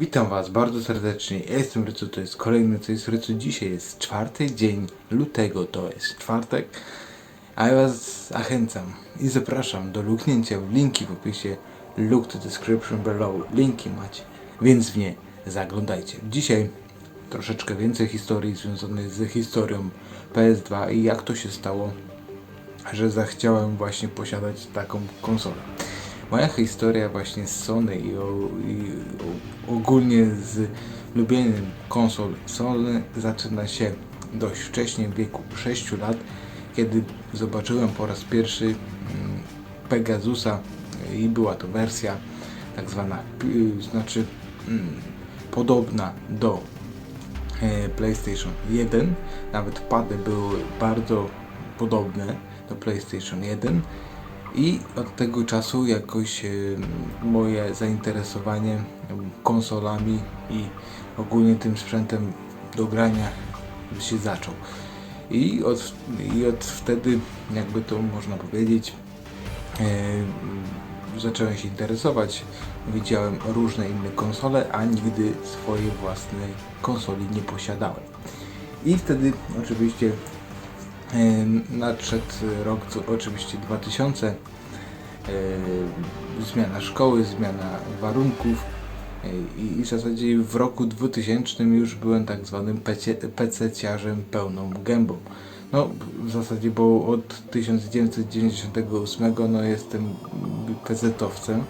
Witam Was bardzo serdecznie. Ja jestem Rycu, to jest kolejny co jest Rycu. Dzisiaj jest czwarty dzień lutego, to jest czwartek. A ja Was zachęcam i zapraszam do luknięcia w linki w opisie. Look to description below. Linki macie, więc w nie zaglądajcie. Dzisiaj troszeczkę więcej historii związanych z historią PS2 i jak to się stało, że zachciałem właśnie posiadać taką konsolę. Moja historia właśnie z Sony i, o, i o, ogólnie z lubieniem konsol Sony zaczyna się dość wcześnie, w wieku 6 lat, kiedy zobaczyłem po raz pierwszy mm, Pegasusa i była to wersja tak zwana, y, znaczy mm, podobna do e, PlayStation 1. Nawet pady były bardzo podobne do PlayStation 1. I od tego czasu jakoś moje zainteresowanie konsolami i ogólnie tym sprzętem do grania się zaczął. I od, i od wtedy, jakby to można powiedzieć, e, zacząłem się interesować. Widziałem różne inne konsole, a nigdy swojej własnej konsoli nie posiadałem. I wtedy oczywiście nadszedł rok, oczywiście 2000, e, zmiana szkoły, zmiana warunków. I, w zasadzie w roku 2000 już byłem tak zwanym pececiarzem pełną gębą. No w zasadzie, bo od 1998 no jestem pezetowcem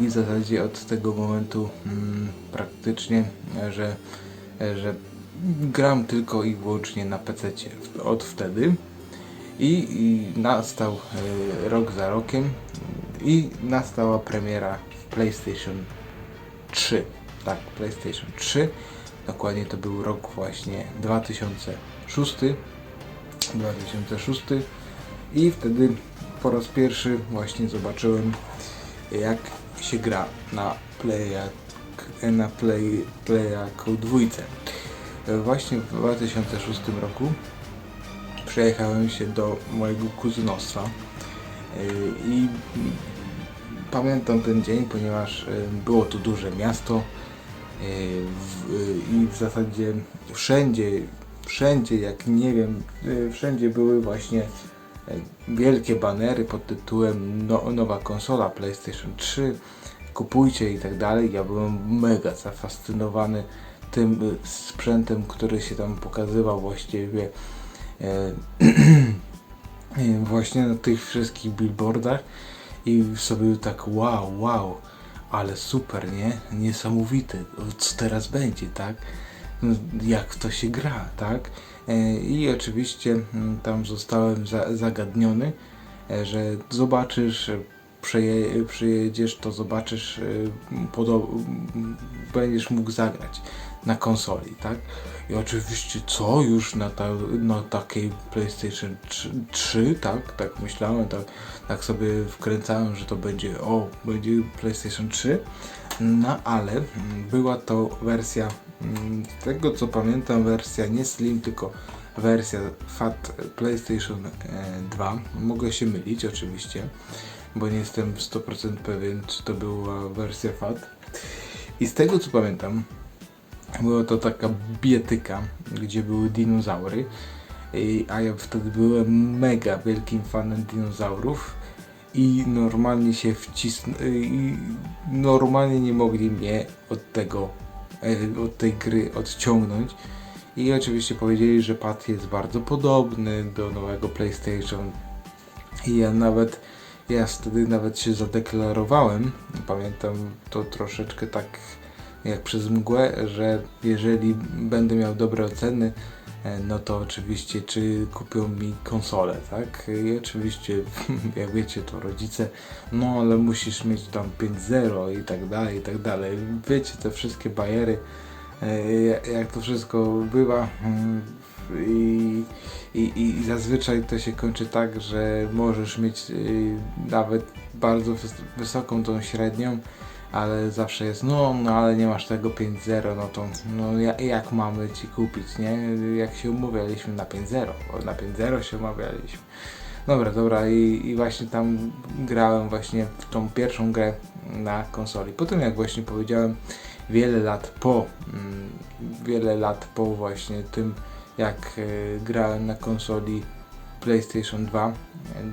i, w zasadzie od tego momentu mm, praktycznie, że, że gram tylko i wyłącznie na PC od wtedy. I, i nastał e, rok za rokiem i nastała premiera PlayStation 3. Tak, PlayStation 3. Dokładnie to był rok właśnie 2006. 2006 i wtedy po raz pierwszy właśnie zobaczyłem jak się gra na Playa na Play, Playaku dwójce. Właśnie w 2006 roku przejechałem się do mojego kuzynostwa yy, i pamiętam ten dzień, ponieważ yy, było to duże miasto i w zasadzie wszędzie, wszędzie jak nie wiem, wszędzie były właśnie wielkie banery pod tytułem no, nowa konsola PlayStation 3 kupujcie i tak dalej. Ja byłem mega zafascynowany tym y, sprzętem, który się tam pokazywał właściwie e, e, właśnie na tych wszystkich billboardach i sobie tak wow, wow, ale super, nie? Niesamowite, co teraz będzie, tak? No, Jak to się gra, tak? E, I oczywiście mm, tam zostałem za, zagadniony, że zobaczysz, przyjedziesz, to zobaczysz, będziesz mógł zagrać na konsoli, tak? I oczywiście co już na, ta, na takiej PlayStation 3, 3, tak? Tak myślałem, tak, tak sobie wkręcałem, że to będzie, o, będzie PlayStation 3. No ale była to wersja, mm, z tego co pamiętam, wersja nie Slim, tylko wersja Fat PlayStation e, 2. Mogę się mylić oczywiście, bo nie jestem w 100% pewien, czy to była wersja Fat. I z tego co pamiętam, była to taka bietyka, gdzie były dinozaury. A ja wtedy byłem mega wielkim fanem dinozaurów i normalnie się wcisnę i normalnie nie mogli mnie od tego, e, od tej gry odciągnąć. I oczywiście powiedzieli, że pad jest bardzo podobny do nowego PlayStation. I ja nawet, ja wtedy nawet się zadeklarowałem, pamiętam to troszeczkę tak jak przez mgłę, że jeżeli będę miał dobre oceny, e, no to oczywiście czy kupią mi konsolę, tak? I oczywiście, jak wiecie, to rodzice, no ale musisz mieć tam 5.0 i tak dalej, i tak dalej. Wiecie, te wszystkie bajery, e, jak- to wszystko bywa mm, i, i, i zazwyczaj to się kończy tak, że możesz mieć y, nawet bardzo wys- wysoką tą średnią, ale zawsze jest, no, no ale nie masz tego 5.0, no to no ja, jak mamy ci kupić, nie? Jak się umawialiśmy na 5.0, bo na 5.0 się umawialiśmy. Dobra, dobra i, i właśnie tam grałem właśnie w tą pierwszą grę na konsoli. Potem jak właśnie powiedziałem, wiele lat po, mm, wiele lat po właśnie tym, jak e, grałem na konsoli PlayStation 2 e,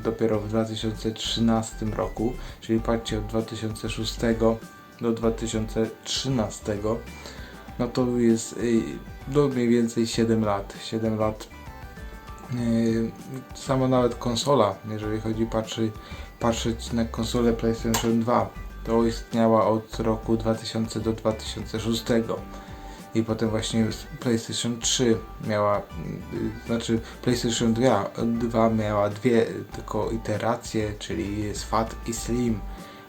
dopiero w 2013 roku, czyli patrzcie od 2006 do 2013, no to jest y, no mniej więcej 7 lat. 7 lat. Yy, Sama nawet konsola, jeżeli chodzi patrzy, patrzeć na konsolę PlayStation 2, to istniała od roku 2000 do 2006. I potem właśnie PlayStation 3 miała, yy, znaczy PlayStation 2, 2 miała dwie tylko iteracje, czyli jest Fat i Slim,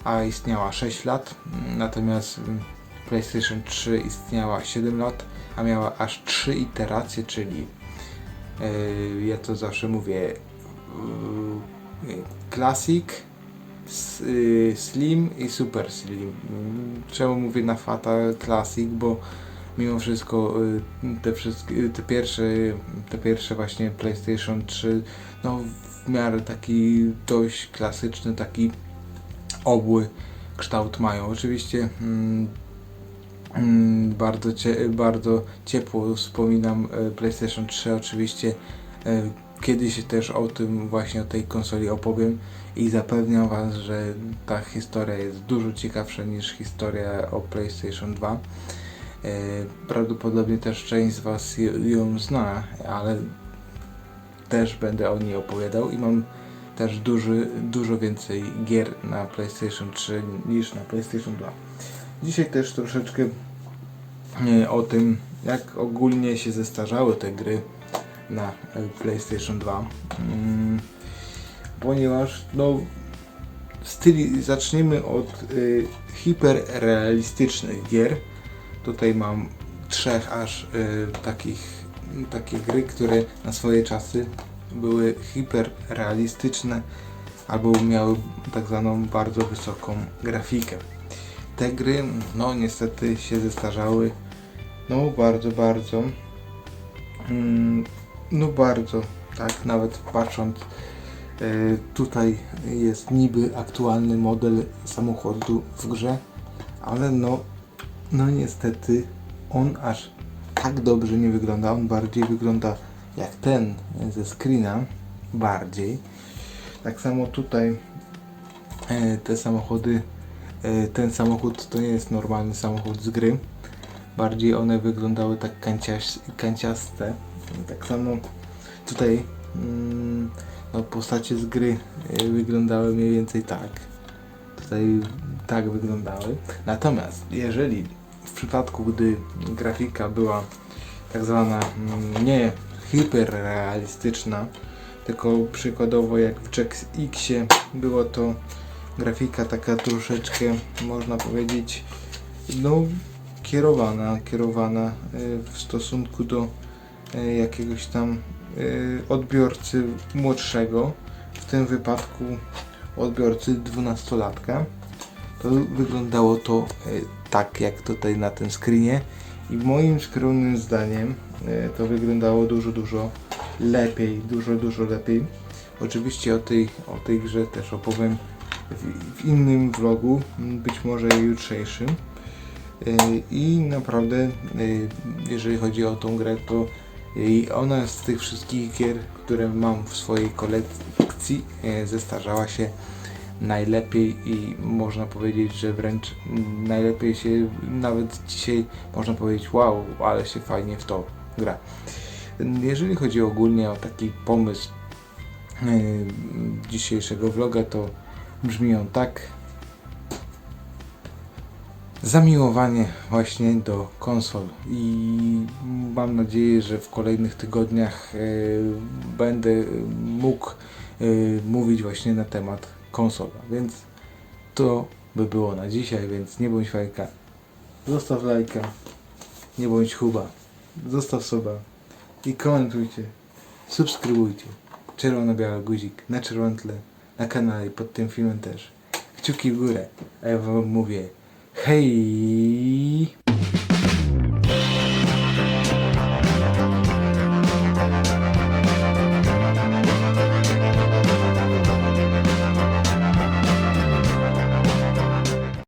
a istniała 6 lat, natomiast mm, PlayStation 3 istniała 7 lat, a miała aż 3 iteracje, czyli yy, ja to zawsze mówię yy, Classic, yy, Slim i Super Slim. Mm, Czemu mówię na Fata Classic, bo mimo wszystko yy, te wszystkie, yy, te pierwsze, te pierwsze właśnie PlayStation 3 no w miarę taki dość klasyczny, taki obły kształt mają. Oczywiście mm, mm, bardzo, cie, bardzo ciepło wspominam e, PlayStation 3. Oczywiście kiedyś też o tym właśnie o tej konsoli opowiem i zapewniam Was, że ta historia jest dużo ciekawsza niż historia o PlayStation 2. E, Prawdopodobnie też część z Was ją zna, ale też będę o niej opowiadał i mam też duży, dużo więcej gier na PlayStation 3 niż na PlayStation 2. Dzisiaj też troszeczkę e, o tym, jak ogólnie się zestarzały te gry na e, PlayStation 2. Mm, Ponieważ no styli, zacznijmy od hiperrealistycznych gier. Tutaj mam trzech aż y, takich takie gry, które na swoje czasy były hiperrealistyczne albo miały tak zwaną bardzo wysoką grafikę. Te gry, no niestety się zestarzały, no bardzo, bardzo, mm, no bardzo, tak, nawet patrząc, e, tutaj jest niby aktualny model samochodu w grze, ale no, no niestety on aż tak dobrze nie wygląda, on bardziej wygląda jak ten ze screena, bardziej. Tak samo tutaj e, te samochody, e, ten samochód to nie jest normalny samochód z gry. Bardziej one wyglądały tak kanciaś, kanciaste. Tak samo tutaj mm, no, postacie z gry e, wyglądały mniej więcej tak. Tutaj tak wyglądały. Natomiast jeżeli w przypadku, gdy grafika była tak zwana mm, nie hiperrealistyczna, tylko przykładowo jak w Jack Xie było to grafika taka troszeczkę, można powiedzieć, no kierowana, kierowana y, w stosunku do y, jakiegoś tam y, odbiorcy młodszego, w tym wypadku odbiorcy dwunastolatka, to wyglądało to tak jak tutaj na tym screenie i moim skromnym zdaniem y, to wyglądało dużo, dużo lepiej, dużo, dużo lepiej. Oczywiście o tej, o tej grze też opowiem w, w innym vlogu, być może jutrzejszym. Y, I naprawdę, y, jeżeli chodzi o tą grę, to ona z tych wszystkich gier, które mam w swojej kolekcji, zestarzała się najlepiej i można powiedzieć, że wręcz najlepiej się nawet dzisiaj można powiedzieć wow, ale się fajnie w to gra. Jeżeli chodzi ogólnie o taki pomysł yy, dzisiejszego vloga, to brzmi on tak. Zamiłowanie właśnie do konsol i mam nadzieję, że w kolejnych tygodniach yy, będę mógł yy, mówić właśnie na temat konsol. Więc to by było na dzisiaj, więc nie bądź fajka. Zostaw lajka. Nie bądź chuba. Zostaw suba. I komentujcie. Subskrybujcie. Czerwono-biały guzik na czerwonym tle. Na kanale pod tym filmem też. Kciuki w górę. A ja wam mówię hej!